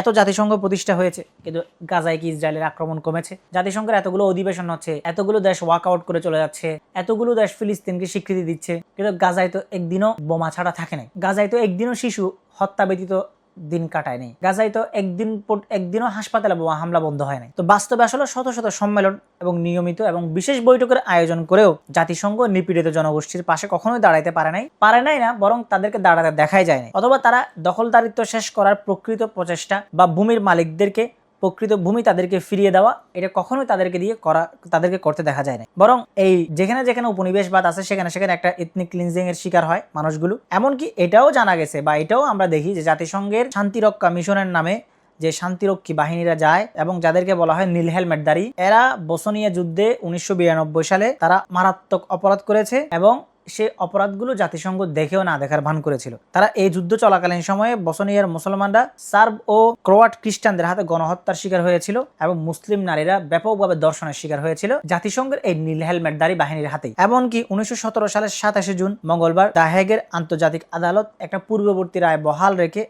এত জাতিসংঘ প্রতিষ্ঠা হয়েছে, কিন্তু গাজায় কি ইসরায়েলের আক্রমণ কমেছে? জাতিসংঘের এতগুলো অধিবেশন হচ্ছে, এতগুলো দেশ ওয়াকআউট করে চলে যাচ্ছে, এতগুলো দেশ ফিলিস্তিনকে স্বীকৃতি দিচ্ছে, কিন্তু গাজায় তো একদিনও বোমা ছাড়া থাকে না গাজায় তো একদিনও শিশু হত্যা ব্যতীত দিন কাটায় নেই। গাজায় তো একদিন একদিনও হাসপাতালে হামলা বন্ধ হয় নাই। তো বাস্তবে আসলে শত শত সম্মেলন এবং নিয়মিত এবং বিশেষ বৈঠকের আয়োজন করেও জাতিসংঘ নিপীড়িত জনগোষ্ঠীর পাশে কখনোই দাঁড়াইতে পারে নাই। পারে নাই না, বরং তাদেরকে দাঁড়াতে দেখাই যায়নি অথবা তারা দখলদারিত্ব শেষ করার প্রকৃত প্রচেষ্টা বা ভূমির মালিকদেরকে প্রকৃত ভূমি তাদেরকে ফিরিয়ে দেওয়া, এটা কখনোই তাদেরকে দিয়ে করা, তাদেরকে করতে দেখা যায় না। বরং এই যেখানে যেখানে উপনিবেশবাদ আছে, সেখানে সেখানে একটা এথনিক ক্লিনজিং এর শিকার হয় মানুষগুলো। এমনকি এটাও জানা গেছে বা এটাও আমরা দেখি যে জাতিসংঘের শান্তিরক্ষা মিশনের নামে যে শান্তিরক্ষী বাহিনীরা যায় এবং যাদেরকে বলা হয় নীল হেলমেটদারি এরা বসনিয়া যুদ্ধে উনিশশো বিরানব্বই সালে তারা মারাত্মক অপরাধ করেছে এবং সে অপরাধগুলো জাতিসংঘ দেখেও না দেখার ভান করেছিল। তারা এই যুদ্ধ চলাকালীন সময়ে বসনিয়ার মুসলমানরা সার্ব ও ক্রোয়াট খ্রিস্টানদের হাতে গণহত্যার শিকার হয়েছিল এবং মুসলিম নারীরা ব্যাপকভাবে দর্শনের শিকার হয়েছিল জাতিসংঘের এই নীল হেলমেটদারি বাহিনীর হাতে এমনকি উনিশশো সতেরো সালের সাতাশে জুন, মঙ্গলবার দাহেগের আন্তর্জাতিক আদালত একটা পূর্ববর্তী রায় বহাল রেখে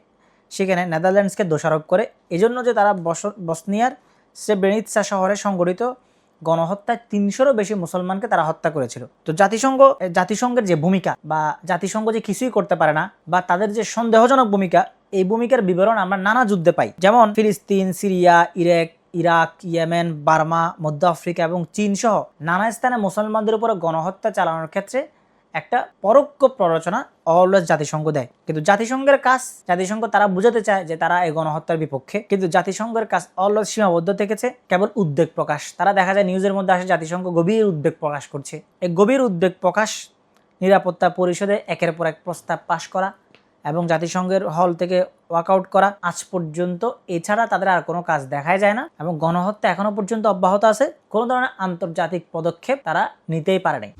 সেখানে নেদারল্যান্ডসকে দোষারোপ করে। এজন্য যে তারা বস- বসনিয়ার সেব্রেনিৎসা শহরে সংগঠিত গণহত্যায় তিনশোরও বেশি মুসলমানকে তারা হত্যা করেছিল। তো জাতিসংঘ জাতিসংঘের যে ভূমিকা বা জাতিসংঘ যে কিছুই করতে পারে না বা তাদের যে সন্দেহজনক ভূমিকা, এই ভূমিকার বিবরণ আমরা নানা যুদ্ধে পাই। যেমন ফিলিস্তিন, Syria, Iraq Iraq, Yemen, Burma, মধ্য আফ্রিকা এবং চীন সহ নানা স্থানে মুসলমানদের উপর গণহত্যা চালানোর ক্ষেত্রে একটা পরোক্ষ প্ররোচনা অলওয়েজ জাতিসংঘ দেয়। কিন্তু জাতিসংঘের কাজ, জাতিসংঘ তারা বুঝাতে চায় যে তারা এই গণহত্যার বিপক্ষে। কিন্তু জাতিসংঘের কাজ অলওয়েজ সীমাবদ্ধ থেকেছে, কেবল উদ্বেগ প্রকাশ। তারা দেখা যায় নিউজের মধ্যে আসে জাতিসংঘ গভীর উদ্বেগ প্রকাশ করছে। এই গভীর উদ্বেগ প্রকাশ নিরাপত্তা পরিষদে একের পর এক প্রস্তাব পাশ করা এবং জাতিসংঘের হল থেকে ওয়াকআউট করা আজ পর্যন্ত এছাড়া তাদের আর কোনো কাজ দেখাই যায় না এবং গণহত্যা এখনও পর্যন্ত অব্যাহত আছে। কোনো ধরনের আন্তর্জাতিক পদক্ষেপ তারা নিতেই পারে নাই